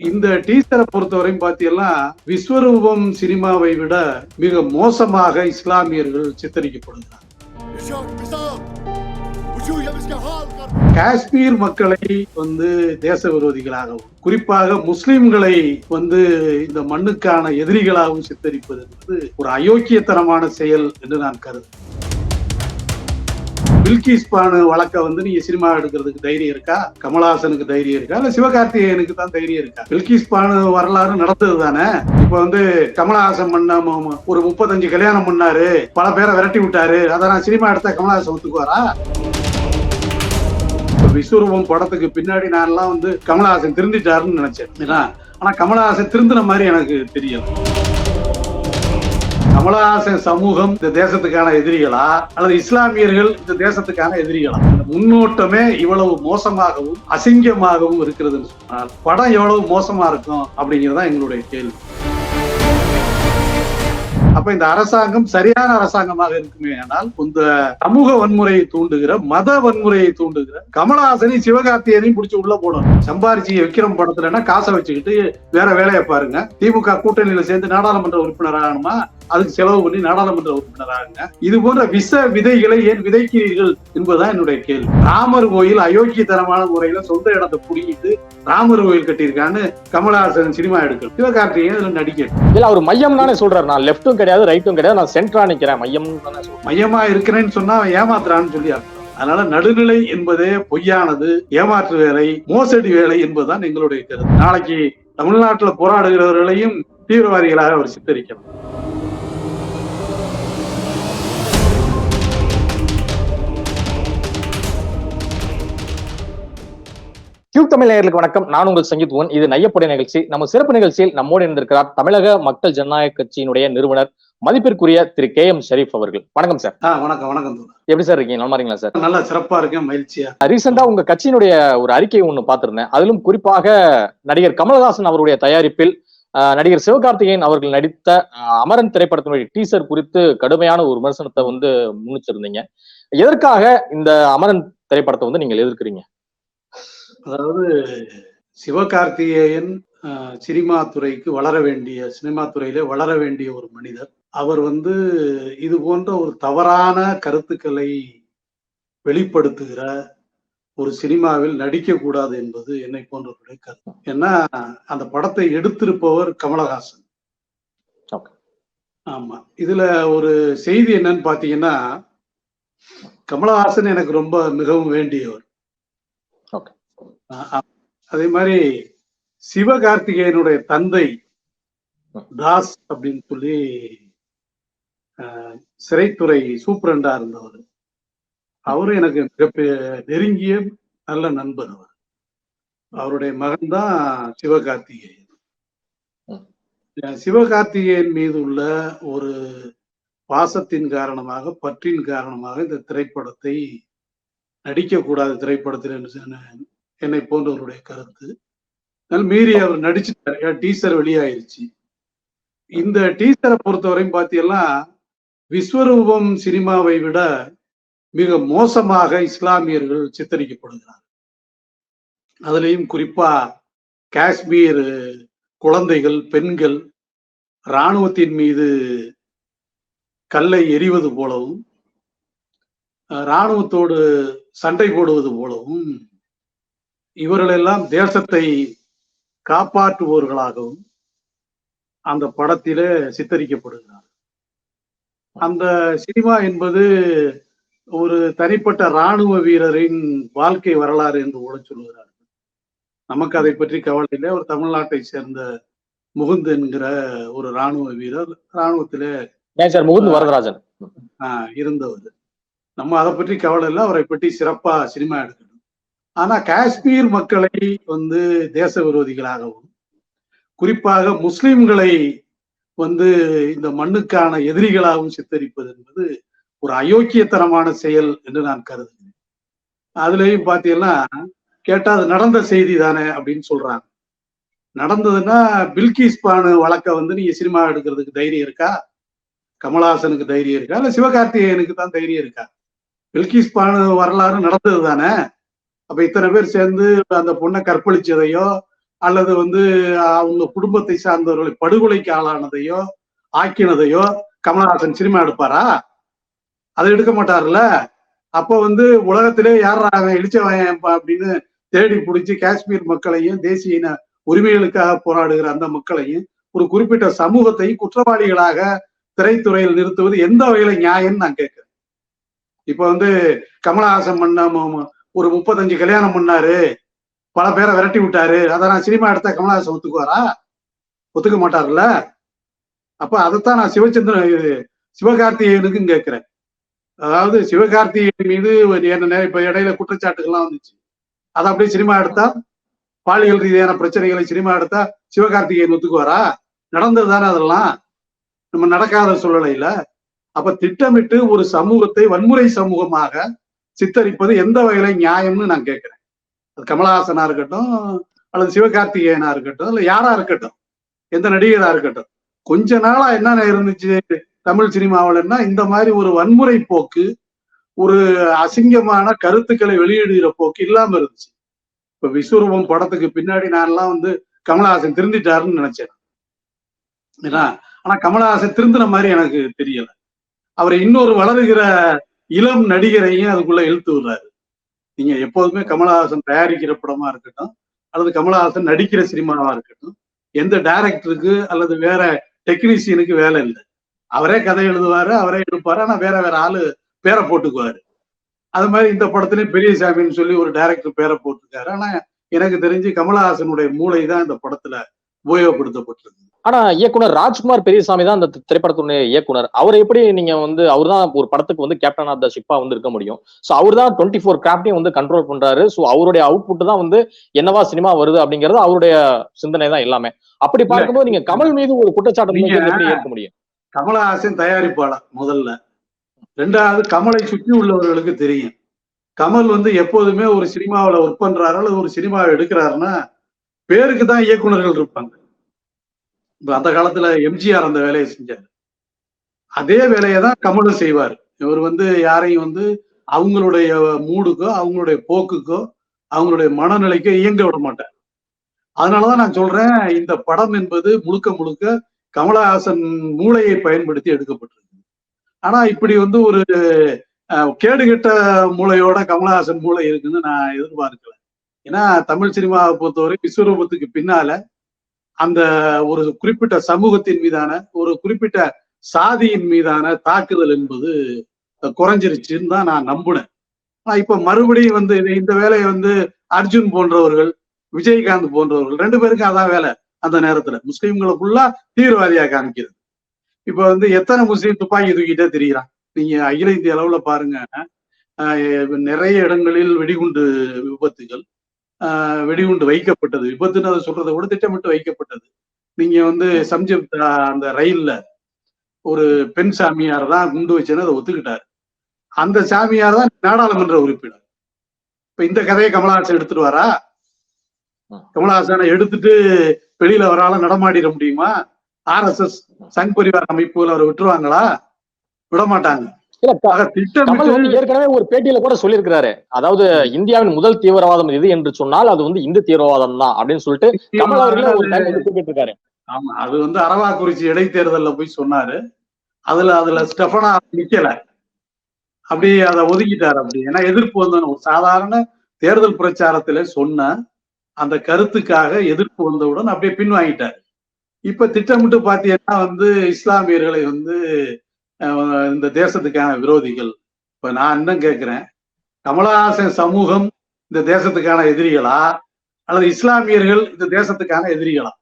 இந்த டீசரை பொறுத்தவரையும் பார்த்தீங்கன்னா விஸ்வரூபம் சினிமாவை விட மிக மோசமாக இஸ்லாமியர்கள் சித்தரிக்கப்படுகிறார் காஷ்மீர் மக்களை வந்து தேச விரோதிகளாகவும் குறிப்பாக முஸ்லிம்களை வந்து இந்த மண்ணுக்கான எதிரிகளாகவும் சித்தரிப்பது என்பது ஒரு அயோக்கியத்தனமான செயல் என்று நான் கருதுகிறேன். பில்கிஸ் பானு வழக்க வந்து நீங்க சினிமா எடுக்கிறதுக்கு தைரியம் இருக்கா? கமலஹாசனுக்கு தைரியம் இருக்கா? இல்ல சிவகார்த்திகேயனுக்கு தான் தைரியம் இருக்கா? பில்கிஸ் பானு வரலாறு நடந்தது தானே? இப்ப வந்து கமலஹாசன் பண்ண ஒரு முப்பத்தஞ்சு கல்யாணம் பண்ணாரு. பல பேரை விரட்டி விட்டாரு. அதை நான் சினிமா எடுத்தா கமலஹாசன் ஒத்துக்குவாரா? விஸ்வரூபம் படத்துக்கு பின்னாடி நான் எல்லாம் வந்து கமலஹாசன் திருந்திட்டாருன்னு நினைச்சேன். ஆனா கமலஹாசன் திருந்தின மாதிரி எனக்கு தெரியல. கமலஹாசன் சமூகம் இந்த தேசத்துக்கான எதிரிகளா அல்லது இஸ்லாமியர்கள் இந்த தேசத்துக்கான எதிரிகளா? முன்னோட்டமே இவ்வளவு மோசமாகவும் அசிங்கமாகவும் இருக்கிறதுன்னு சொன்னால் படம் எவ்வளவு மோசமா இருக்கும் அப்படிங்கறதுதான் எங்களுடைய கேள்வி. அப்ப இந்த அரசாங்கம் சரியான அரசாங்கமாக இருக்குமே ஆனால் இந்த சமூக வன்முறையை தூண்டுகிற மத வன்முறையை தூண்டுகிற கமலஹாசனையும் சிவகார்த்தியனையும் பிடிச்சி உள்ள போடணும். சம்பாரிச்சி விக்ரம் படத்துலன்னா காசை வச்சுக்கிட்டு வேற வேலையை பாருங்க. திமுக கூட்டணியில சேர்ந்து நாடாளுமன்ற உறுப்பினர் ஆகணுமா? அதுக்கு செலவு பண்ணி நாடாளுமன்ற உறுப்பினர் ஆகுங்க இது போன்ற விஷ விதைகளை ஏன் விதைக்கிறீர்கள் என்பதுதான் என்னுடைய கேள்வி. ராமர் கோயில் அயோக்கியத்தனமான முறையில சொந்த இடத்தை புடிங்கிட்டு ராமர் கோயில் கட்டியிருக்கான்னு கமலஹாசன் சினிமா எடுக்கணும். சிவகார்த்திகேயன் இதுல நடிக்கணும். இல்ல அவர் மையம் தானே சொல்றாரு. நான் லெஃப்ட்டும் கிடையாது ரைட்டும் கிடையாது. நான் சென்டரா நிக்கிறேன் மையம் மையமா இருக்கிறேன்னு சொன்னா ஏமாத்துறான்னு சொல்லி அதனால நடுநிலை என்பதே பொய்யானது ஏமாற்று வேலை மோசடி வேலை என்பதுதான் எங்களுடைய கருத்து. நாளைக்கு தமிழ்நாட்டுல போராடுகிறவர்களையும் தீவிரவாதிகளாக அவர் சித்தரிக்கணும். கியூப் தமிழ் நேயர்களுக்கு வணக்கம். நான் உங்கள் சங்கீத்வன் இது நையப்படைய நிகழ்ச்சி. நம்ம சிறப்பு நிகழ்ச்சியில் நம்மோடு இருந்திருக்கிறார் தமிழக மக்கள் ஜனநாயக கட்சியினுடைய நிறுவனர் மதிப்பிற்குரிய திரு கே எம் ஷரீப் அவர்கள். வணக்கம் சார். வணக்கம் வணக்கம். எப்படி சார் இருக்கீங்க? நல்லா இருக்கீங்களா சார்? நல்லா சிறப்பா இருக்கேன் மகிழ்ச்சியா. ரீசெண்டா உங்க கட்சியினுடைய ஒரு அறிக்கை ஒண்ணு பார்த்திருந்தேன். அதிலும் குறிப்பாக நடிகர் கமலஹாசன் அவருடைய தயாரிப்பில் நடிகர் சிவகார்த்திகேயன் அவர்கள் நடித்த அமரன் திரைப்படத்தினுடைய டீசர் குறித்து கடுமையான ஒரு விமர்சனத்தை வந்து முன்னிச்சிருந்தீங்க எதற்காக இந்த அமரன் திரைப்படத்தை வந்து நீங்கள் எதிர்க்கிறீங்க? அதாவது சிவகார்த்திகேயன் சினிமா துறைக்கு வளர வேண்டிய சினிமா துறையிலே வளர வேண்டிய ஒரு மனிதர். அவர் வந்து இது போன்ற ஒரு தவறான கருத்துக்களை வெளிப்படுத்துகிற ஒரு சினிமாவில் நடிக்க கூடாது என்பது என்னை போன்றவருடைய கருத்து. ஏன்னா அந்த படத்தை எடுத்திருப்பவர் கமலஹாசன். ஆமா. இதுல ஒரு செய்தி என்னன்னு பாத்தீங்கன்னா கமலஹாசன் எனக்கு ரொம்ப மிகவும் வேண்டியவர். அதே மாதிரி சிவகார்த்திகேயனுடைய தந்தை தாஸ் அப்படின்னு சொல்லி சிறைத்துறை சூப்பரண்டா இருந்தவர். அவரும் எனக்கு மிகப்பெரிய நெருங்கிய நல்ல நண்பர் அவர். அவருடைய மகன் தான் சிவகார்த்திகேயன். சிவகார்த்திகேயன் மீது உள்ள ஒரு பாசத்தின் காரணமாக பற்றின் காரணமாக இந்த திரைப்படத்தை நடிக்கக்கூடாது திரைப்படத்தில் என்னை போன்றவருடைய கருத்து. மீறி அவர் நடிச்சுட்டாரு. டீசர் வெளியாயிருச்சு. இந்த டீசரை பொறுத்தவரையும் பார்த்தீங்கன்னா விஸ்வரூபம் சினிமாவை விட மிக மோசமாக இஸ்லாமியர்கள் சித்தரிக்கப்படுகிறார் அதுலேயும் குறிப்பா காஷ்மீர் குழந்தைகள் பெண்கள் இராணுவத்தின் மீது கல்லை எறிவது போலவும் இராணுவத்தோடு சண்டை போடுவது போலவும் இவர்களெல்லாம் தேசத்தை காப்பாற்றுபவர்களாகவும் அந்த படத்திலே சித்தரிக்கப்படுகிறார். அந்த சினிமா என்பது ஒரு தனிப்பட்ட இராணுவ வீரரின் வாழ்க்கை வரலாறு என்று கூட சொல்லுகிறார்கள். நமக்கு அதை பற்றி கவலை இல்லை. ஒரு தமிழ்நாட்டை சேர்ந்த முகுந்த் என்கிற ஒரு இராணுவ வீரர். இராணுவத்திலே முகுந்த் வரதராஜன்? ஆஹ் இருந்தவர். நம்ம அதை பற்றி கவலை இல்லை. அவரை பற்றி சிறப்பா சினிமா எடுக்கணும் ஆனா காஷ்மீர் மக்களை வந்து தேச விரோதிகளாகவும் குறிப்பாக முஸ்லிம்களை வந்து இந்த மண்ணுக்கான எதிரிகளாகவும் சித்தரிப்பது என்பது ஒரு அயோக்கியத்தனமான செயல் என்று நான் கருதுகிறேன். அதுலயும் பாத்தீங்கன்னா கேட்டா அது நடந்த செய்தி தானே அப்படின்னு சொல்றாங்க. நடந்ததுன்னா பில்கிஸ் பானு வழக்க வந்து நீங்க சினிமா எடுக்கிறதுக்கு தைரியம் இருக்கா? கமலஹாசனுக்கு தைரியம் இருக்கா? இல்ல சிவகார்த்திகேயனுக்கு தான் தைரியம் இருக்கா? பில்கிஸ் பானு வரலாறு நடந்தது தானே? அப்ப இத்தனை பேர் சேர்ந்து அந்த பொண்ணை கற்பழிச்சதையோ அல்லது வந்து அவங்க குடும்பத்தை சார்ந்தவர்களை படுகொலைக்கு ஆளானதையோ ஆக்கினதையோ கமலஹாசன் சினிமா எடுப்பாரா? அதை எடுக்க மாட்டார்ல? அப்போ வந்து உலகத்திலே யார் அவன் இழிச்சவன் அப்படின்னு தேடி பிடிச்சி காஷ்மீர் மக்களையும் தேசிய இன உரிமைகளுக்காக போராடுகிற அந்த மக்களையும் ஒரு குறிப்பிட்ட சமூகத்தை குற்றவாளிகளாக திரைத்துறையில் நிறுத்துவது எந்த வகையில நியாயம்னு நான் கேட்கிறேன். இப்ப வந்து கமலஹாசன் பண்ண ஒரு முப்பத்தஞ்சு கல்யாணம் பண்ணாரு. பல பேரை விரட்டி விட்டாரு. அதை நான் சினிமா எடுத்தா கமலஹாசன் ஒத்துக்குவாரா? ஒத்துக்க மாட்டார்ல? அப்ப அதைத்தான் நான் சிவச்சந்திரன் சிவகார்த்திகேயனுக்கும் கேட்கிறேன். அதாவது சிவகார்த்திகேயன் மீது என்ன இப்ப இடையில குற்றச்சாட்டுகள்லாம் வந்துச்சு. அதை அப்படியே சினிமா எடுத்தா பாலியல் ரீதியான பிரச்சனைகளை சினிமா எடுத்தா சிவகார்த்திகேயன் ஒத்துக்குவாரா? நடந்தது தானே அதெல்லாம். நம்ம நடக்காத சூழ்நிலையில. அப்ப திட்டமிட்டு ஒரு சமூகத்தை வன்முறை சமூகமாக சித்தரிப்பது எந்த வகையில நியாயம்னு நான் கேட்கிறேன். அது கமலஹாசனா இருக்கட்டும் அல்லது சிவகார்த்திகேயனா இருக்கட்டும் இல்ல யாரா இருக்கட்டும் எந்த நடிகரா இருக்கட்டும். கொஞ்ச நாளா என்னென்ன இருந்துச்சு? தமிழ் சினிமாவிலன்னா இந்த மாதிரி ஒரு வன்முறை போக்கு ஒரு அசிங்கமான கருத்துக்களை வெளியிடுகிற போக்கு இல்லாம இருந்துச்சு. இப்ப விஸ்வரூபம் படத்துக்கு பின்னாடி நான் எல்லாம் வந்து கமலஹாசன் திருந்திட்டாருன்னு நினைச்சேன். ஏன்னா ஆனா கமலஹாசன் திருந்தின மாதிரி எனக்கு தெரியல. அவரை இன்னொரு வளருகிற இளம் நடிகரையும் அதுக்குள்ள இழுத்து விடுறாரு. நீங்க எப்போதுமே கமலஹாசன் தயாரிக்கிற படமா இருக்கட்டும் அல்லது கமலஹாசன் நடிக்கிற சினிமாவா இருக்கட்டும் எந்த டைரக்டருக்கு அல்லது வேற டெக்னீசியனுக்கு வேலை இல்லை. அவரே கதை எழுதுவாரு அவரே எடுப்பாரு ஆனா வேற வேற ஆளு பேரை போட்டுக்குவாரு. அது மாதிரி இந்த படத்துலயும் பெரியசாமின்னு சொல்லி ஒரு டைரக்டர் பேரை போட்டிருக்காரு. ஆனா எனக்கு தெரிஞ்சு கமலஹாசனுடைய மூளை தான் இந்த படத்துல உபயோகப்படுத்தப்பட்டிருக்கு. ஆனா இயக்குனர் ராஜ்குமார் பெரியசாமி தான் அந்த திரைப்படத்துடைய இயக்குனர். அவர் எப்படி நீங்க வந்து அவர் தான் ஒரு படத்துக்கு வந்து கேப்டன் ஆஃப் த ஷிப்பா வந்து இருக்க முடியும்? சோ அவர் தான் டுவெண்ட்டி ஃபோர் கிராஃப்டையும் வந்து கண்ட்ரோல் பண்றாரு. சோ அவருடைய அவுட்புட் தான் வந்து என்னவா சினிமா வருது அப்படிங்கிறது அவருடைய சிந்தனை தான் எல்லாமே. அப்படி பார்க்கும்போது நீங்க கமல் மீது ஒரு குற்றச்சாட்டு எப்படி ஏற்க முடியும்? கமலஹாசன் தயாரிப்பாளர் முதல்ல. ரெண்டாவது கமலை சுற்றி உள்ளவர்களுக்கு தெரியும். கமல் வந்து எப்போதுமே ஒரு சினிமாவில் ஒர்க் பண்றாரு அல்லது ஒரு சினிமாவை எடுக்கிறாருன்னா பேருக்கு தான் இயக்குனர்கள் இருப்பாங்க. அந்த காலத்துல எம்ஜிஆர் அந்த வேலையை செஞ்சாரு. அதே வேலையை தான் கமலும் செய்வார். இவர் வந்து யாரையும் வந்து அவங்களுடைய மூடுக்கோ அவங்களுடைய போக்குக்கோ அவங்களுடைய மனநிலைக்கோ இயங்க விட மாட்டார். அதனாலதான் நான் சொல்றேன் இந்த படம் என்பது முழுக்க முழுக்க கமலஹாசன் மூளையை பயன்படுத்தி எடுக்கப்பட்டிருக்கு ஆனா இப்படி வந்து ஒரு கேடுகெட்ட மூளையோட கமலஹாசன் மூளை இருக்குன்னு நான் எதிர்பார்க்கல. ஏன்னா தமிழ் சினிமாவை பொறுத்தவரை விஸ்வரூபத்துக்கு பின்னால அந்த ஒரு குறிப்பிட்ட சமூகத்தின் மீதான ஒரு குறிப்பிட்ட சாதியின் மீதான தாக்குதல் என்பது குறைஞ்சிருச்சுன்னு தான் நான் நம்புனேன். இப்ப மறுபடியும் வந்து இந்த வேலையை வந்து அர்ஜுன் போன்றவர்கள் விஜயகாந்த் போன்றவர்கள் ரெண்டு பேருக்கும் அதான் வேலை அந்த நேரத்துல. முஸ்லீம்களை ஃபுல்லா தீவிரவாதியா காமிக்கிறது. இப்ப வந்து எத்தனை முஸ்லீம் துப்பாக்கி தூக்கிட்டே தெரியுறான்? நீங்க அகில இந்திய அளவுல பாருங்க நிறைய இடங்களில் வெடிகுண்டு விபத்துகள் வெடிகுண்டு வைக்கப்பட்டது. விபத்துன்னு அதை சொல்றதை விட திட்டமிட்டு வைக்கப்பட்டது. நீங்க வந்து சம்ஜப் அந்த ரயில்ல ஒரு பெண் சாமியார் தான் குண்டு வச்சேன்னு அதை ஒத்துக்கிட்டாரு. அந்த சாமியார் தான் நாடாளுமன்ற உறுப்பினர். இப்ப இந்த கதையை கமலஹாசன் எடுத்துட்டு வரா கமலஹாசனை எடுத்துட்டு வெளியில வரால நடமாடிட முடியுமா? R S S Sangh Parivar அமைப்புகள் அவரை விட்டுருவாங்களா? விட ஏற்கனவே ஒரு பேட்டியில கூட சொல்லியிருக்கிறாரு. அதாவது இந்தியாவின் முதல் தீவிரவாதம் இது என்று சொன்னால் அது வந்து இந்து தீவிரவாதம் தான் அப்படின்னு சொல்லிட்டு கமல் அவர்களே ஒரு குறிப்பிட்டிருக்காரு ஆமா அது வந்து அரவாக்குறிச்சி இடைத்தேர்தல்ல போய் சொன்னாரு. அதுல அதுல ஸ்டெஃபனா நிக்கல. அப்படி அதை ஒதுக்கிட்டாரு அப்படி. ஏன்னா எதிர்ப்பு வந்தவன ஒரு சாதாரண தேர்தல் பிரச்சாரத்துல சொன்ன அந்த கருத்துக்காக எதிர்ப்பு வந்தவுடன் அப்படியே பின்வாங்கிட்டாரு. இப்ப திட்டமிட்டு பாத்தீங்கன்னா வந்து இஸ்லாமியர்களை வந்து இந்த தேசத்துக்கான விரோதிகள். இப்ப நான் இன்னும் கேட்கிறேன் கமலஹாசன் சமூகம் இந்த தேசத்துக்கான எதிரிகளா? அல்லது இஸ்லாமியர்கள் இந்த தேசத்துக்கான எதிரிகளா?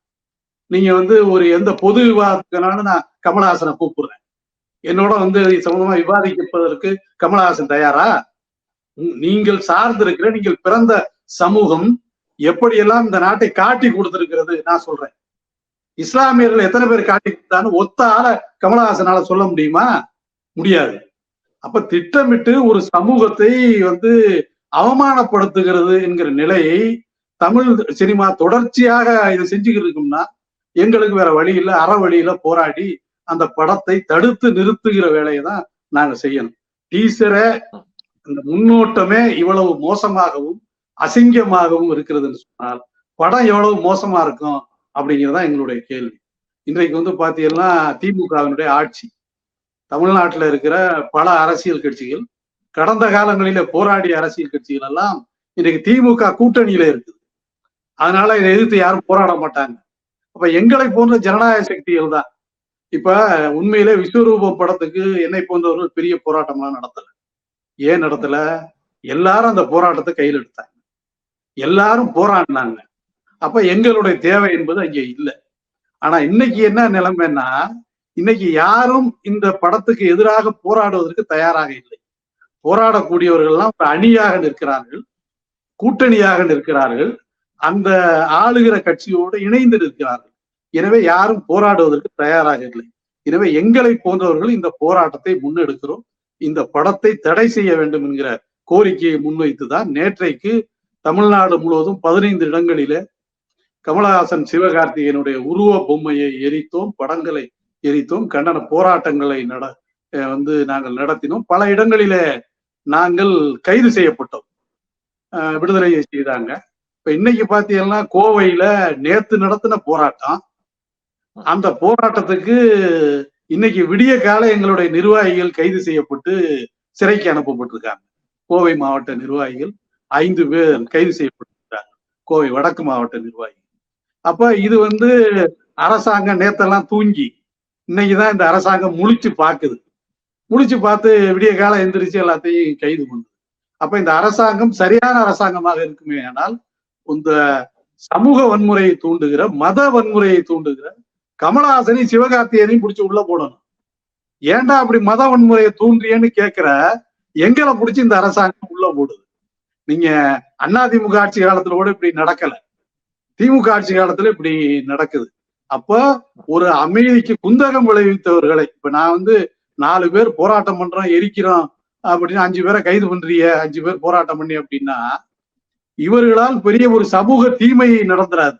நீங்க வந்து ஒரு எந்த பொது விவாதத்துக்குனாலும் நான் கமலஹாசனை கூப்பிடுறேன். என்னோட வந்து சம்பந்தமா விவாதிப்பதற்கு கமலஹாசன் தயாரா? நீங்கள் சார்ந்திருக்கிற நீங்கள் பிறந்த சமூகம் எப்படியெல்லாம் இந்த நாட்டை காட்டி கொடுத்திருக்கிறது நான் சொல்றேன். இஸ்லாமியர்கள் எத்தனை பேர் காட்டி கொடுத்தான்னு ஒத்த ஆள கமலஹாசனால சொல்ல முடியுமா? முடியாது. அப்ப திட்டமிட்டு ஒரு சமூகத்தை வந்து அவமானப்படுத்துகிறது என்கிற நிலையை தமிழ் சினிமா தொடர்ச்சியாக இதை செஞ்சுக்கிட்டு இருக்கோம்னா எங்களுக்கு வேற வழி இல்ல அற வழியில போராடி அந்த படத்தை தடுத்து நிறுத்துகிற வேலையை தான் நாங்க செய்யணும். டீசரை இந்த முன்னோட்டமே இவ்வளவு மோசமாகவும் அசிங்கமாகவும் இருக்கிறதுன்னு சொன்னால் படம் எவ்வளவு மோசமா இருக்கும்? அப்படிங்கிறதான் எங்களுடைய கேள்வி. இன்றைக்கு வந்து பார்த்தீங்கன்னா திமுகவினுடைய ஆட்சி தமிழ்நாட்டில் இருக்கிற பல அரசியல் கட்சிகள் கடந்த காலங்களில போராடிய அரசியல் கட்சிகள் எல்லாம் இன்றைக்கு திமுக கூட்டணியில இருக்குது. அதனால இதை எதிர்த்து யாரும் போராட மாட்டாங்க. அப்ப எங்களை போன்ற ஜனநாயக சக்திகள் தான். இப்ப உண்மையிலே விஸ்வரூபம் படத்துக்கு என்னை போன்றவர்கள் பெரிய போராட்டம்லாம் நடத்தல. ஏன் நடத்தல? எல்லாரும் அந்த போராட்டத்தை கையில் எடுத்தாங்க. எல்லாரும் போராடினாங்க. அப்ப எங்களுடைய தேவை என்பது அங்கே இல்லை. ஆனா இன்னைக்கு என்ன நிலைமைன்னா இன்னைக்கு யாரும் இந்த படத்துக்கு எதிராக போராடுவதற்கு தயாராக இல்லை. போராடக்கூடியவர்கள்லாம் ஒரு அணியாக நிற்கிறார்கள் கூட்டணியாக நிற்கிறார்கள் அந்த ஆளுகிற கட்சியோடு இணைந்து நிற்கிறார்கள். எனவே யாரும் போராடுவதற்கு தயாராக இல்லை. எனவே எங்களை போன்றவர்கள் இந்த போராட்டத்தை முன்னெடுக்கிறோம். இந்த படத்தை தடை செய்ய வேண்டும் என்கிற கோரிக்கையை முன்வைத்துதான் நேற்றைக்கு தமிழ்நாடு முழுவதும் பதினைந்து இடங்களிலே கமலஹாசன் சிவகார்த்திகேயனுடைய உருவ பொம்மையை எரித்தோம் படங்களை எரித்தோம் கண்டன போராட்டங்களை நட வந்து நாங்கள் நடத்தினோம். பல இடங்களிலே நாங்கள் கைது செய்யப்பட்டோம். விடுதலையை செய்தாங்க. இப்ப இன்னைக்கு பாத்தீங்கன்னா கோவையில நேத்து நடத்தின போராட்டம். அந்த போராட்டத்துக்கு இன்னைக்கு விடிய கால எங்களுடைய நிர்வாகிகள் கைது செய்யப்பட்டு சிறைக்கு அனுப்பப்பட்டிருக்காங்க. கோவை மாவட்ட நிர்வாகிகள் ஐந்து பேர் கைது செய்யப்பட்டிருக்காங்க. கோவை வடக்கு மாவட்ட நிர்வாகிகள். அப்ப இது வந்து அரசாங்கம் நேத்தெல்லாம் தூங்கி இன்னைக்குதான் இந்த அரசாங்கம் முழிச்சு பாக்குது முழிச்சு பார்த்து விடிய காலம் எந்திரிச்சு எல்லாத்தையும் கைது பண்ணுது. அப்ப இந்த அரசாங்கம் சரியான அரசாங்கமாக இருக்குமே ஆனால் இந்த சமூக வன்முறையை தூண்டுகிற மத வன்முறையை தூண்டுகிற கமலஹாசனையும் சிவகார்த்தியனையும் பிடிச்சி உள்ள போடணும். ஏன்டா அப்படி மத வன்முறையை தூண்டியன்னு கேட்கிற எங்களை பிடிச்சி இந்த அரசாங்கம் உள்ள போடுது. நீங்க அதிமுக ஆட்சி காலத்துல கூட இப்படி நடக்கல. திமுக ஆட்சி காலத்துல இப்படி நடக்குது. அப்போ ஒரு அமைதிக்கு குந்தகம் விளைவித்தவர்களை இப்ப நான் வந்து நாலு பேர் போராட்டம் பண்றோம் எரிக்கிறோம் அப்படின்னு அஞ்சு பேரை கைது பண்றிய அஞ்சு பேர் போராட்டம் பண்ணி அப்படின்னா இவர்களால் பெரிய ஒரு சமூக தீமை நடந்துராது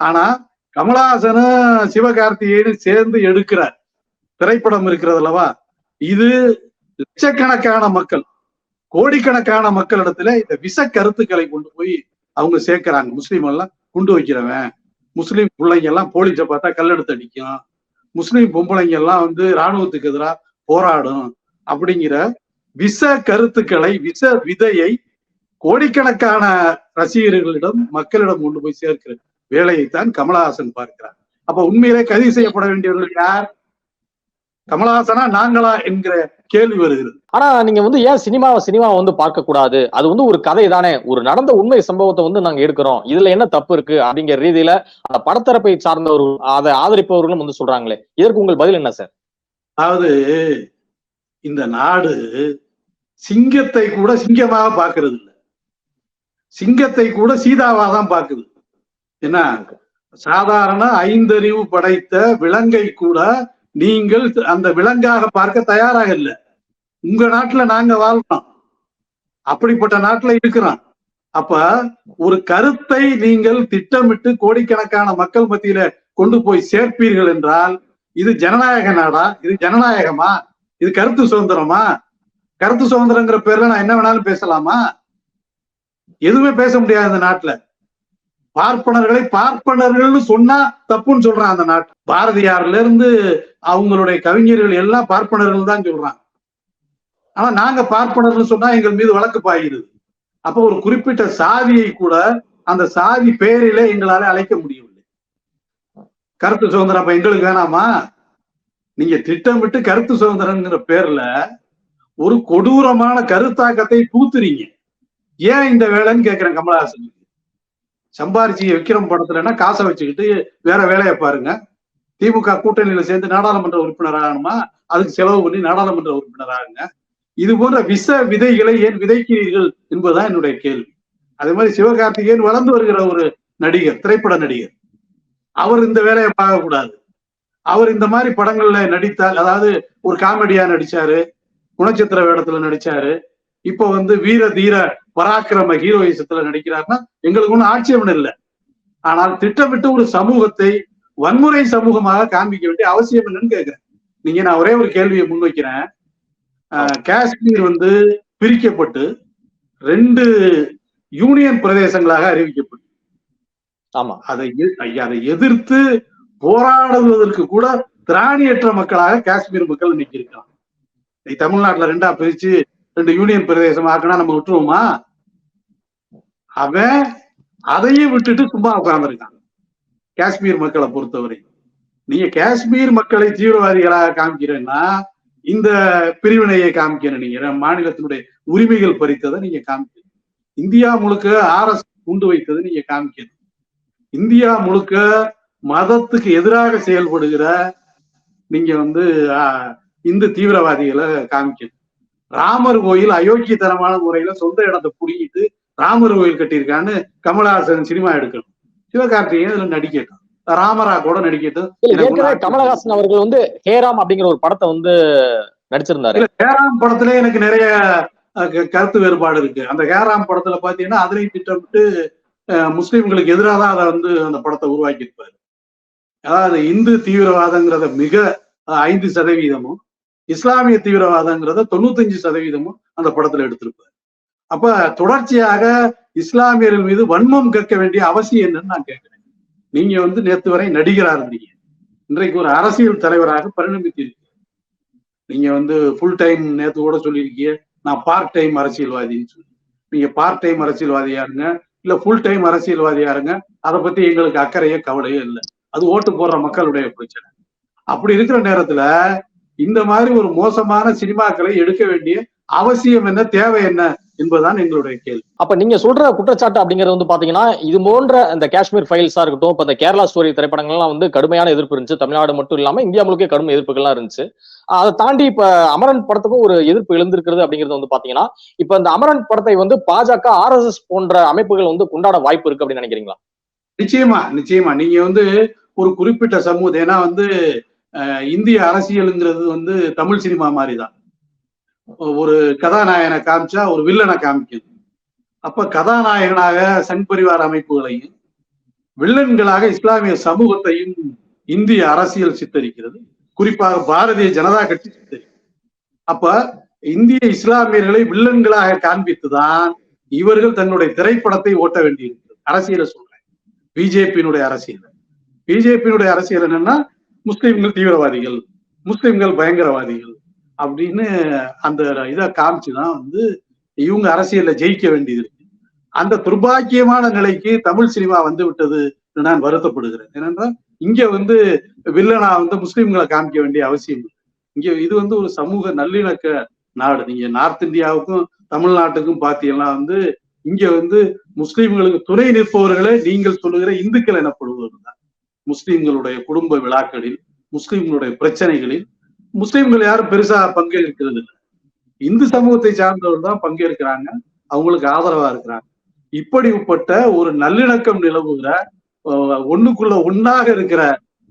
ஆனா கமலஹாசனும் சிவகார்த்திகேயனும் சேர்ந்து எடுக்கிறார். திரைப்படம் இருக்கிறது அல்லவா? இது லட்சக்கணக்கான மக்கள் கோடிக்கணக்கான மக்களிடத்துல இந்த விஷ கருத்துக்களை கொண்டு போய் அவங்க சேர்க்கிறாங்க. முஸ்லீம் எல்லாம் குண்டு வைக்கிறவன். முஸ்லீம் பிள்ளைங்க எல்லாம் போலீஸை பார்த்தா கல்லெடுத்து அடிக்கும். முஸ்லீம் பொம்பளைங்க எல்லாம் வந்து ராணுவத்துக்கு எதிராக போராடும். அப்படிங்கிற விஷ கருத்துக்களை விஷ விதையை கோடிக்கணக்கான ரசிகர்களிடம் மக்களிடம் கொண்டு போய் சேர்க்கிற வேலையைத்தான் கமலஹாசன் பார்க்கிறார். அப்ப உண்மையிலே கைது செய்யப்பட வேண்டியவர்கள் யார்? கமலஹாசனா நாங்களா என்கிற கேள்வி வருகிறது. ஆனா நீங்க வந்து ஏன் சினிமாவை சினிமாவை வந்து பார்க்க கூடாது அது வந்து ஒரு கதை தானே. ஒரு நடந்த உண்மை சம்பவத்தை வந்து நாங்க எடுக்கிறோம். இதுல என்ன தப்பு இருக்கு? அப்படிங்கிற ரீதியில அந்த படத்தரப்பை சார்ந்தவர்கள் அதை ஆதரிப்பவர்களும் வந்து சொல்றாங்களே. இதற்கு உங்கள் பதில் என்ன சார்? அதாவது இந்த நாடு சிங்கத்தை கூட சிங்கமாக பார்க்கிறது இல்ல. சிங்கத்தை கூட சீதாவா தான் பார்க்குது. என்ன? சாதாரண ஐந்தறிவு படைத்த விலங்கை கூட நீங்கள் அந்த விலங்காக பார்க்க தயாராக இல்லை. உங்க நாட்டுல நாங்க வாழ்றோம். அப்படிப்பட்ட நாட்டுல இருக்கிறோம். அப்ப ஒரு கருத்தை நீங்கள் திட்டமிட்டு கோடிக்கணக்கான மக்கள் மத்தியில கொண்டு போய் சேர்ப்பீர்கள் என்றால் இது ஜனநாயக நாடா? இது ஜனநாயகமா? இது கருத்து சுதந்திரமா? கருத்து சுதந்திரங்கிற பேர்ல நான் என்ன வேணாலும் பேசலாமா? எதுவுமே பேச முடியாது இந்த நாட்டுல. பார்ப்பனர்களை பார்ப்பனர்கள்னு சொன்னா தப்புன்னு சொல்றான் அந்த நாட்டு. பாரதியார்ல இருந்து அவங்களுடைய கவிஞர்கள் எல்லாம் பார்ப்பனர்கள் தான் சொல்றாங்க. ஆனா நாங்க பார்ப்பனர்கள் சொன்னா எங்கள் மீது வழக்கு பாய்கிறது அப்ப ஒரு குறிப்பிட்ட சாதியை கூட அந்த சாதி பெயரிலே எங்களால அழைக்க முடியவில்லை. கருத்து சுதந்திரம் அப்ப எங்களுக்கு வேணாமா? நீங்க திட்டமிட்டு கருத்து சுதந்திரங்கிற பேர்ல ஒரு கொடூரமான கருத்தாக்கத்தை பூத்துறீங்க ஏன் இந்த வேலைன்னு கேக்குறேன் கமலஹாசன். சம்பாரிச்சு விக்ரம் படத்துலன்னா காசை வச்சுக்கிட்டு வேற வேலையை பாருங்க. திமுக கூட்டணியில சேர்ந்து நாடாளுமன்ற உறுப்பினர் ஆகணுமா அதுக்கு செலவு பண்ணி நாடாளுமன்ற உறுப்பினர் ஆகுங்க இது போன்ற விஷ விதைகளை ஏன் விதைக்கிறீர்கள் என்பதுதான் என்னுடைய கேள்வி. அதே மாதிரி சிவகார்த்திகேயன் வளர்ந்து வருகிற ஒரு நடிகர் திரைப்பட நடிகர். அவர் இந்த வேலையை பார்க்கக்கூடாது. அவர் இந்த மாதிரி படங்கள்ல நடித்தால் அதாவது ஒரு காமெடியா நடிச்சாரு குணச்சித்திர வேடத்துல நடிச்சாரு இப்ப வந்து வீர தீர பராக்கிரம ஹீரோயிசத்துல நடிக்கிறாருன்னா எங்களுக்கு ஒன்றும் ஆட்சேபம் இல்லை. ஆனால் திட்டமிட்டு ஒரு சமூகத்தை வன்முறை சமூகமாக காண்பிக்க வேண்டிய அவசியம் என்னன்னு கேட்கிறேன் நீங்க நான் ஒரே ஒரு கேள்வியை முன்வைக்கிறேன். காஷ்மீர் வந்து பிரிக்கப்பட்டு ரெண்டு யூனியன் பிரதேசங்களாக அறிவிக்கப்பட்டு. ஆமா. அதை அதை எதிர்த்து போராடுவதற்கு கூட திராணியற்ற மக்களாக காஷ்மீர் மக்கள் இன்னைக்கு தமிழ்நாட்டுல ரெண்டா பிரிச்சு ரெண்டு யூனியன் பிரதேசம் ஆக்கினா நம்ம விட்டுருவோமா? அவன் அதையும் விட்டுட்டு சும்மா உட்கார்ந்துருக்கான். காஷ்மீர் மக்களை பொறுத்தவரை. நீங்க காஷ்மீர் மக்களை தீவிரவாதிகளாக காமிக்கிறேன்னா இந்த பிரிவினையை காமிக்கணும் நீங்க. மாநிலத்தினுடைய உரிமைகள் பறித்ததை நீங்க காமிக்கணும் இந்தியா முழுக்க ஆர்எஸ் குண்டு வைத்ததை நீங்க காமிக்கணும் இந்தியா முழுக்க மதத்துக்கு எதிராக செயல்படுகிற நீங்க வந்து ஆஹ், இந்து தீவிரவாதிகளை காமிக்கணும் ராமர் கோயில் அயோக்கியத்தனமான முறையில சொந்த இடத்தை புடிங்கிட்டு ராமர் கோயில் கட்டியிருக்கான்னு கமலஹாசன் சினிமா எடுக்கணும். சிவகார்த்திகேயன் இதுல நடிக்கட்டும். ராமரா கூட நடிக்கட்டும் கமலஹாசன் அவர்கள் வந்து ஹேராம் அப்படிங்கிற ஒரு படத்தை வந்து நடிச்சிருந்தாரு. ஹேராம் படத்துல எனக்கு நிறைய கருத்து வேறுபாடு இருக்கு. அந்த ஹேராம் படத்துல பாத்தீங்கன்னா அதுலயும் திட்டமிட்டு முஸ்லிம்களுக்கு எதிராக தான் அதை வந்து அந்த படத்தை உருவாக்கி இருப்பாரு அதாவது இந்து தீவிரவாதங்கிறத மிக ஐந்து சதவீதமும் இஸ்லாமிய தீவிரவாதங்கிறத தொண்ணூத்தஞ்சு சதவீதமும் அந்த படத்துல எடுத்திருப்பாரு. அப்ப தொடர்ச்சியாக இஸ்லாமியர்கள் மீது வன்மம் கேட்க வேண்டிய அவசியம் என்னன்னு நான் கேட்கிறேன். நீங்க வந்து நேத்து வரை நடிகரா இருந்தீங்க. இன்றைக்கு ஒரு அரசியல் தலைவராக பரிணமித்தீர்கள் நீங்க வந்து ஃபுல் டைம் நேத்து கூட சொல்லியிருக்கீங்க நான் பார்ட் டைம் அரசியல்வாதின்னு சொல்லி. நீங்க பார்ட் டைம் அரசியல்வாதியா இருங்க இல்ல ஃபுல் டைம் அரசியல்வாதியா இருங்க அதை பத்தி எங்களுக்கு அக்கறையே கவலையே இல்லை. அது ஓட்டு போடுற மக்களுடைய பிரச்சனை. அப்படி இருக்கிற நேரத்துல இந்த மாதிரி ஒரு மோசமான சினிமாக்களை எடுக்க வேண்டிய அவசியம் என்ன தேவை என்ன என்பதுதான் எங்களுடைய கேள்வி. அப்ப நீங்க சொல்ற குற்றச்சாட்டு அப்படிங்கிறது வந்து பாத்தீங்கன்னா இது போன்ற இந்த காஷ்மீர் ஃபைல்ஸா இருக்கட்டும் இப்ப இந்த கேரளா ஸ்டோரி திரைப்படங்கள்லாம் வந்து கடுமையான எதிர்ப்பு இருந்துச்சு. தமிழ்நாடு மட்டும் இல்லாம இந்தியா முழுக்க கடும் எதிர்ப்புகள்லாம் இருந்துச்சு. அதை தாண்டி இப்ப அமரன் படத்துக்கும் ஒரு எதிர்ப்பு எழுந்திருக்கிறது அப்படிங்கிறது வந்து பாத்தீங்கன்னா இப்ப இந்த அமரன் படத்தை வந்து பாஜக ஆர்எஸ்எஸ் போன்ற அமைப்புகள் வந்து கொண்டாட வாய்ப்பு இருக்கு அப்படின்னு நினைக்கிறீங்களா? நிச்சயமா நிச்சயமா. நீங்க வந்து ஒரு குறிப்பிட்ட சமூகம் ஏன்னா வந்து இந்திய அரசியலுங்கிறது வந்து தமிழ் சினிமா மாதிரி தான் ஒரு கதாநாயகனை காமிச்சா ஒரு வில்லனை காமிக்குது. அப்ப கதாநாயகனாக சங் பரிவார் அமைப்புகளையும் வில்லன்களாக இஸ்லாமிய சமூகத்தையும் இந்திய அரசியல் சித்தரிக்கிறது. குறிப்பாக பாரதிய ஜனதா கட்சி சித்தரிக்கிறது. அப்ப இந்திய இஸ்லாமியர்களை வில்லன்களாக காண்பித்துதான் இவர்கள் தன்னுடைய திரைப்படத்தை ஓட்ட வேண்டியிருக்கிறது. அரசியலை சொல்றேன். பிஜேபியினுடைய அரசியல். பிஜேபியினுடைய அரசியல் என்னன்னா முஸ்லீம்கள் தீவிரவாதிகள் முஸ்லீம்கள் பயங்கரவாதிகள் அப்படின்னு அந்த இதை காமிச்சுதான் வந்து இவங்க அரசியல்ல ஜெயிக்க வேண்டியது இருக்கு. அந்த துர்பாக்கியமான நிலைக்கு தமிழ் சினிமா வந்து விட்டது நான் வருத்தப்படுகிறேன். ஏனென்றால் இங்க வந்து வில்லனா வந்து முஸ்லீம்களை காமிக்க வேண்டிய அவசியம் இல்லை. இங்க இது வந்து ஒரு சமூக நல்லிணக்க நாடு. நீங்க நார்த் இந்தியாவுக்கும் தமிழ்நாட்டுக்கும் பாத்தீங்கன்னா வந்து இங்க வந்து முஸ்லீம்களுக்கு துணை நிற்பவர்களே நீங்கள் சொல்லுகிற இந்துக்கள் எனப்படுவது தான். முஸ்லீம்களுடைய குடும்ப விழாக்களில் முஸ்லீம்களுடைய பிரச்சனைகளில் முஸ்லிம்கள் யாரும் பெருசா பங்கேற்கிறது இல்லை. இந்து சமூகத்தை சார்ந்தவர்கள் தான் பங்கேற்கிறாங்க அவங்களுக்கு ஆதரவா இருக்கிறாங்க. இப்படிப்பட்ட ஒரு நல்லிணக்கம் நிலவுகிற ஒண்ணுக்குள்ள ஒன்னாக இருக்கிற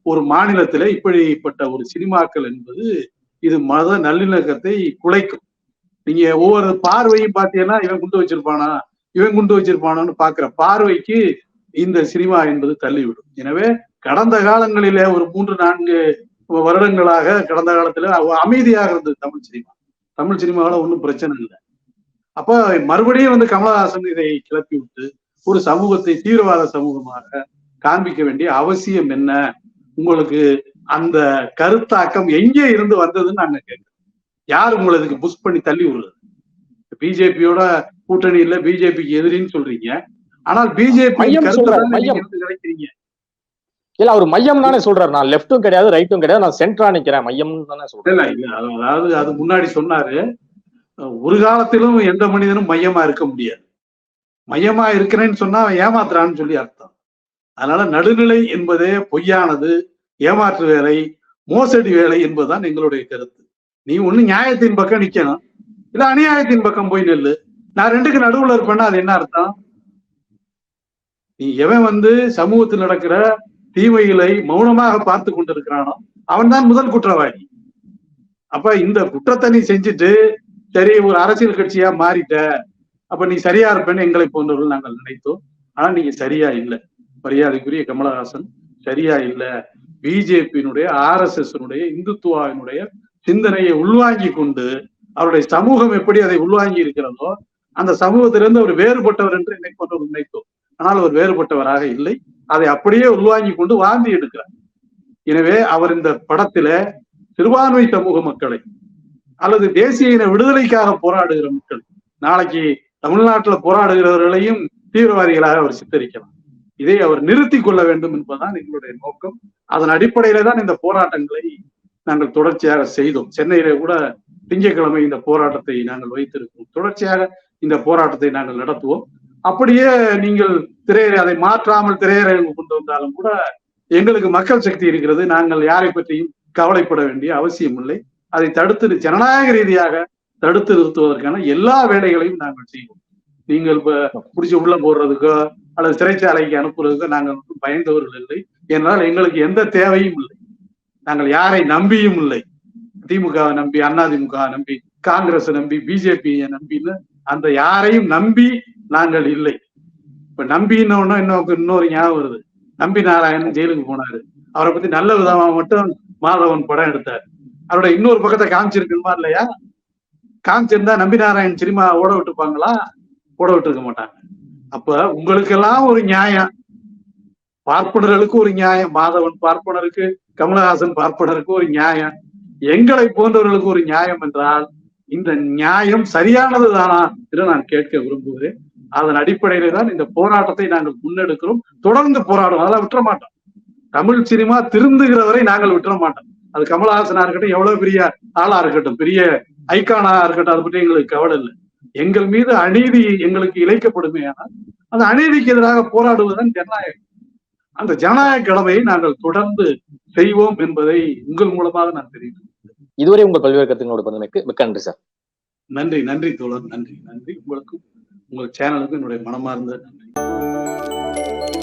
ஒரு மாநிலத்தில இப்படிப்பட்ட ஒரு சினிமாக்கள் என்பது இது மத நல்லிணக்கத்தை குலைக்கும். நீங்க ஒவ்வொரு பார்வையும் பார்த்தீங்கன்னா இவன் குண்டு வச்சிருப்பானா இவன் குண்டு வச்சிருப்பானான்னு பாக்குற பார்வைக்கு இந்த சினிமா என்பது தள்ளிவிடும். எனவே கடந்த காலங்களிலே ஒரு மூன்று நான்கு வருடங்களாக கடந்த காலத்துல அமைதியாக இருந்தது தமிழ் சினிமா. தமிழ் சினிமாவில ஒன்றும் பிரச்சனை இல்லை. அப்ப மறுபடியும் வந்து கமலஹாசன் இதை கிளப்பி விட்டு ஒரு சமூகத்தை தீவிரவாத சமூகமாக காண்பிக்க வேண்டிய அவசியம் என்ன? உங்களுக்கு அந்த கருத்தாக்கம் எங்கே இருந்து வந்ததுன்னு நாங்க கேட்கிறோம் யார் உங்களை இதுக்கு புஷ் பண்ணி தள்ளி விடுறது? பிஜேபியோட கூட்டணி இல்ல பிஜேபிக்கு எதிரின்னு சொல்றீங்க. ஆனால் பிஜேபி கருத்தை கிடைக்கிறீங்க இல்ல அவர் மையம் தானே சொல்றாரு. நான் லெப்டும் கிடையாது ரைட்டும் கிடையாது. நான் சென்டரா நிக்கிறேன். மையம் தானே சொல்றேன் அதாவது அது முன்னாடி சொன்னாரு ஒரு காலத்திலும் எந்த மனிதனும் மையமா இருக்க முடியாது. மையமா இருக்கிறேன்னு சொன்னா அவன் ஏமாத்துறான்னு சொல்லி அர்த்தம். அதனால நடுநிலை என்பதே பொய்யானது ஏமாற்று வேலை மோசடி வேலை என்பதுதான் எங்களுடைய கருத்து. நீ ஒண்ணு நியாயத்தின் பக்கம் நிக்கணும். இல்ல அநியாயத்தின் பக்கம் போய் நெல்லு. நான் ரெண்டுக்கு நடுவுல இருப்பேன்னா அது என்ன அர்த்தம்? நீ எவன் வந்து சமூகத்தில் நடக்கிற தீமைகளை மௌனமாக பார்த்து கொண்டிருக்கிறானோ அவன் தான் முதல் குற்றவாளி. அப்ப இந்த குற்றத்தை நீ செஞ்சுட்டு சரி ஒரு அரசியல் கட்சியா மாறிட்ட. அப்ப நீ சரியா இருப்பேன்னு எங்களை போன்றவர்கள் நாங்கள் நினைத்தோம். ஆனா நீங்க சரியா இல்லை. மரியாதைக்குரிய கமலஹாசன் சரியா இல்லை. பிஜேபியினுடைய ஆர் எஸ் எஸ் இந்துத்துவாவினுடைய சிந்தனையை உள்வாங்கி கொண்டு அவருடைய சமூகம் எப்படி அதை உள்வாங்கி இருக்கிறதோ அந்த சமூகத்திலிருந்து அவர் வேறுபட்டவர் என்று என்னை போன்றவர் நினைத்தோம். ஆனால் அவர் வேறுபட்டவராக இல்லை. அதை அப்படியே உள்வாங்கி கொண்டு வாந்தி எடுக்கிறார். எனவே அவர் இந்த படத்துல சிறுபான்மை சமூக மக்களை அல்லது தேசிய இன விடுதலைக்காக போராடுகிற மக்கள் நாளைக்கு தமிழ்நாட்டுல போராடுகிறவர்களையும் தீவிரவாதிகளாக அவர் சித்தரிக்கலாம். இதை அவர் நிறுத்தி கொள்ள வேண்டும் என்பதுதான் எங்களுடைய நோக்கம். அதன் அடிப்படையில தான் இந்த போராட்டங்களை நாங்கள் தொடர்ச்சியாக செய்தோம். சென்னையில கூட திங்கட்கிழமை இந்த போராட்டத்தை நாங்கள் வைத்திருக்கிறோம் தொடர்ச்சியாக இந்த போராட்டத்தை நாங்கள் நடத்துவோம். அப்படியே நீங்கள் திரையரை அதை மாற்றாமல் திரையரங்கு கொண்டு வந்தாலும் கூட எங்களுக்கு மக்கள் சக்தி இருக்கிறது. நாங்கள் யாரை பற்றியும் கவலைப்பட வேண்டிய அவசியம் இல்லை. அதை தடுத்து ஜனநாயக ரீதியாக தடுத்து நிறுத்துவதற்கான எல்லா வேலைகளையும் நாங்கள் செய்வோம். நீங்கள் பிடிச்சி உள்ள போடுறதுக்கோ அல்லது சிறைச்சாலைக்கு அனுப்புறதுக்கோ நாங்கள் ஒன்றும் பயந்தவர்கள் இல்லை. என்றால் எங்களுக்கு எந்த தேவையும் இல்லை. நாங்கள் யாரை நம்பியும் இல்லை. திமுகவை நம்பி அதிமுக நம்பி காங்கிரஸ் நம்பி பிஜேபியை நம்பின்னு அந்த யாரையும் நம்பி நாங்கள் இல்லை. இப்ப நம்பின்னு இன்னொரு இன்னும் இன்னொரு ஞாபகம் வருது. நம்பி நாராயணன் ஜெயிலுக்கு போனாரு. அவரை பத்தி நல்ல விதமா மட்டும் மாதவன் படம் எடுத்தார். அவரோட இன்னொரு பக்கத்தை காமிச்சிருக்கணுமா இல்லையா? காமிச்சிருந்தா நம்பி நாராயண் சினிமா ஓட விட்டுப்பாங்களா? ஓட விட்டுருக்க மாட்டாங்க. அப்ப உங்களுக்கெல்லாம் ஒரு நியாயம். பார்ப்பனர்களுக்கு ஒரு நியாயம். மாதவன் பார்ப்பனருக்கு கமலஹாசன் பார்ப்பனருக்கு ஒரு நியாயம். எங்களை போன்றவர்களுக்கு ஒரு நியாயம் என்றால் இந்த நியாயம் சரியானது தானா என்று நான் கேட்க விரும்புகிறேன். அதன் அடிப்படையில தான் இந்த போராட்டத்தை நாங்கள் முன்னெடுக்கிறோம். தொடர்ந்து போராடுவோம். அதெல்லாம் விட்டுற மாட்டோம். தமிழ் சினிமா திருந்துகிற வரை நாங்கள் விட்டுற மாட்டோம். அது கமலஹாசனா இருக்கட்டும் எவ்வளவு பெரிய ஆளா இருக்கட்டும் பெரிய ஐகானா இருக்கட்டும் அதை பற்றி எங்களுக்கு கவலை இல்லை. எங்கள் மீது அநீதி எங்களுக்கு இழைக்கப்படுமே ஆனால் அந்த அநீதிக்கு எதிராக போராடுவதுதான் ஜனநாயகம். அந்த ஜனநாயக கடமையை நாங்கள் தொடர்ந்து செய்வோம் என்பதை உங்கள் மூலமாக நான் தெரிவிக்கிறேன். இதுவரை உங்கள் பல்வேறு கருத்துக்களோட பந்தமைக்கு மிக்க நன்றி சார். நன்றி நன்றி தோழர். நன்றி நன்றி. உங்களுக்கும் உங்கள் சேனலுக்கு என்னுடைய மனமார்ந்த நன்றி